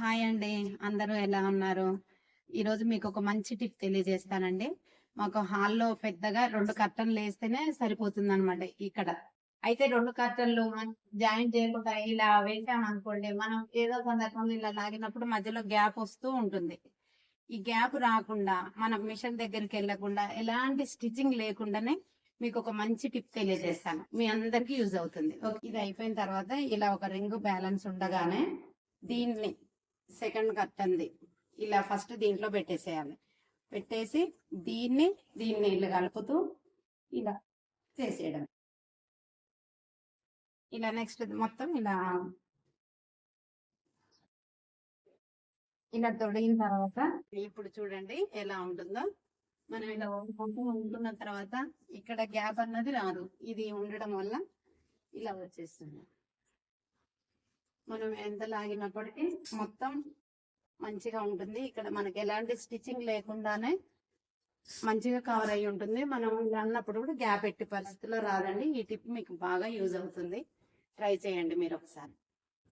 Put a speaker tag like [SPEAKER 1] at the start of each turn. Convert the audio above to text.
[SPEAKER 1] Hi అండి. అందరూ ఎలా ఉన్నారు? ఈరోజు మీకు ఒక మంచి టిప్ తెలియజేస్తానండి. మాకు హాల్లో పెద్దగా రెండు కర్టన్లు వేస్తేనే సరిపోతుంది అనమాట ఇక్కడ. అయితే రెండు కర్టన్లు జాయింట్ చేయకుండా ఇలా వేసామనుకోండి మనం ఏదో సందర్భంలో ఇలా లాగినప్పుడు మధ్యలో గ్యాప్ వస్తూ ఉంటుంది. ఈ గ్యాప్ రాకుండా మనం మిషన్ దగ్గరికి వెళ్ళకుండా ఎలాంటి స్టిచ్చింగ్ లేకుండానే మీకు ఒక మంచి టిప్ తెలియజేస్తాను. మీ అందరికి యూజ్ అవుతుంది. ఓకే, ఇది అయిపోయిన తర్వాత ఇలా ఒక రింగ్ బ్యాలెన్స్ ఉండగానే దీన్ని సెకండ్ కట్టంది. ఇలా ఫస్ట్ దీంట్లో పెట్టేసేయాలి. పెట్టేసి దీన్ని దీన్ని ఇలా కలుపుతూ ఇలా చేసేయడం ఇలా నెక్స్ట్ మొత్తం ఇలా ఇలా తొడిగిన తర్వాత ఇప్పుడు చూడండి ఎలా ఉంటుందో. మనం ఇలా వండుకుంటూ ఉంటున్న తర్వాత ఇక్కడ గ్యాప్ అన్నది రాదు. ఇది ఉండడం వల్ల ఇలా వచ్చేస్తుంది. మనం ఎంత లాగినప్పటికీ మొత్తం మంచిగా ఉంటుంది. ఇక్కడ మనకి ఎలాంటి స్టిచ్చింగ్ లేకుండానే మంచిగా కవర్ అయి ఉంటుంది. మనం ఇలా అన్నప్పుడు కూడా గ్యాప్ ఎట్టి పరిస్థితిలో రాదండి. ఈ టిప్ మీకు బాగా యూజ్ అవుతుంది. ట్రై చేయండి మీరు ఒకసారి.